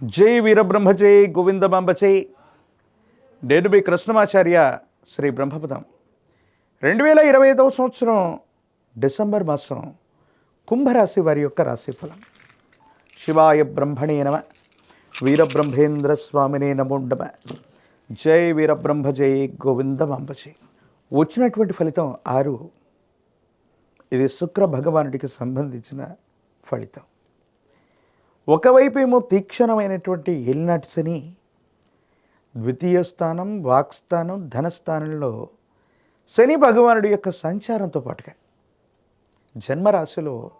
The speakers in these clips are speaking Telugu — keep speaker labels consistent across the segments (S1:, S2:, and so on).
S1: జై వీరబ్రహ్మ జై గోవిందమాంబ జై నేను మీ కృష్ణమాచార్య శ్రీ బ్రహ్మపదం. రెండు వేల ఇరవై ఐదవ సంవత్సరం డిసెంబర్ మాసం కుంభరాశి వారి యొక్క రాశిఫలం శివాయ బ్రహ్మణే నమ వీరబ్రహ్మేంద్ర స్వామినే నమోండమ జై వీరబ్రహ్మ జై గోవిందమాంబ జై వచ్చినటువంటి ఫలితం ఆరు. ఇది శుక్ర భగవానుడికి సంబంధించిన ఫలితం. ఒకవైపు ఏమో తీక్షణమైనటువంటి ఏలినాటి శని ద్వితీయ స్థానం వాక్స్థానం ధనస్థానంలో శని భగవానుడి యొక్క సంచారంతో పాటుగా జన్మరాశిలో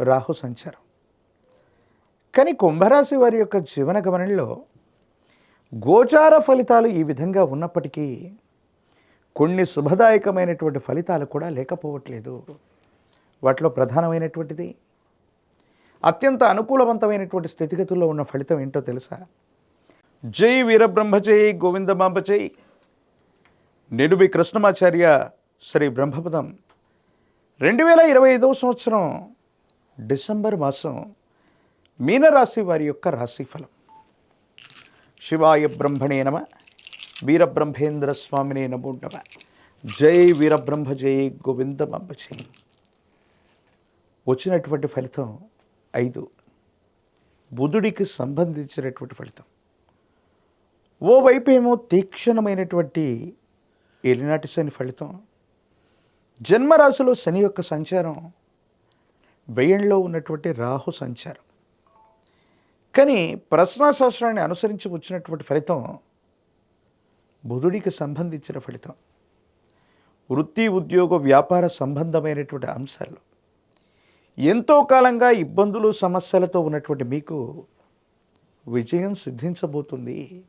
S1: రాహు సంచారం. కానీ కుంభరాశి వారి యొక్క జీవన గమనంలో గోచార ఫలితాలు ఈ విధంగా ఉన్నప్పటికీ కొన్ని శుభదాయకమైనటువంటి ఫలితాలు కూడా లేకపోవట్లేదు. వాటిలో ప్రధానమైనటువంటిది అత్యంత అనుకూలవంతమైనటువంటి స్థితిగతుల్లో ఉన్న ఫలితం ఏంటో తెలుసా? జై వీరబ్రహ్మజై గోవింద గోవిందమాంబ జై నిడుబి కృష్ణమాచార్య శ్రీ బ్రహ్మపదం. రెండు వేల ఇరవై ఐదవ సంవత్సరం డిసెంబర్ మాసం మీనరాశి వారి యొక్క రాశిఫలం. శివాయ బ్రహ్మణే నమ వీరబ్రహ్మేంద్ర స్వామినే నమో నమ. జై వీరబ్రహ్మ జై గోవిందమాంబ వచ్చినటువంటి ఫలితం ఐదు. బుధుడికి సంబంధించినటువంటి ఫలితం. ఓవైపు ఏమో తీక్షణమైనటువంటి ఎలినాటి శని ఫలితం. జన్మరాశిలో శని యొక్క సంచారం వ్యయంలో ఉన్నటువంటి రాహు సంచారం. కానీ ప్రశ్నాశాస్త్రాన్ని అనుసరించి వచ్చినటువంటి ఫలితం బుధుడికి సంబంధించిన ఫలితం. వృత్తి ఉద్యోగ వ్యాపార సంబంధమైనటువంటి అంశాలు. ఎంతో కాలంగా ఇబ్బందులు సమస్యలతో ఉన్నటువంటి మీకు విజయం సిద్ధించబోతుంది.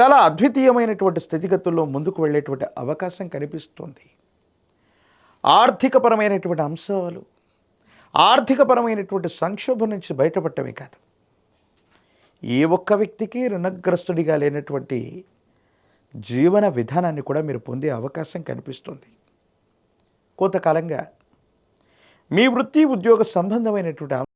S1: చాలా అద్వితీయమైనటువంటి స్థితిగతుల్లో ముందుకు వెళ్ళేటువంటి అవకాశం కనిపిస్తుంది. ఆర్థికపరమైనటువంటి అంశాలు ఆర్థికపరమైనటువంటి సంక్షోభం నుంచి బయటపడటమే కాదు. ఏ ఒక్క వ్యక్తికి రుణగ్రస్తుడిగా లేనటువంటి జీవన విధానాన్ని కూడా మీరు పొందే అవకాశం కనిపిస్తుంది. కొంతకాలంగా మీ వృత్తి ఉద్యోగ సంబంధమైనటువంటి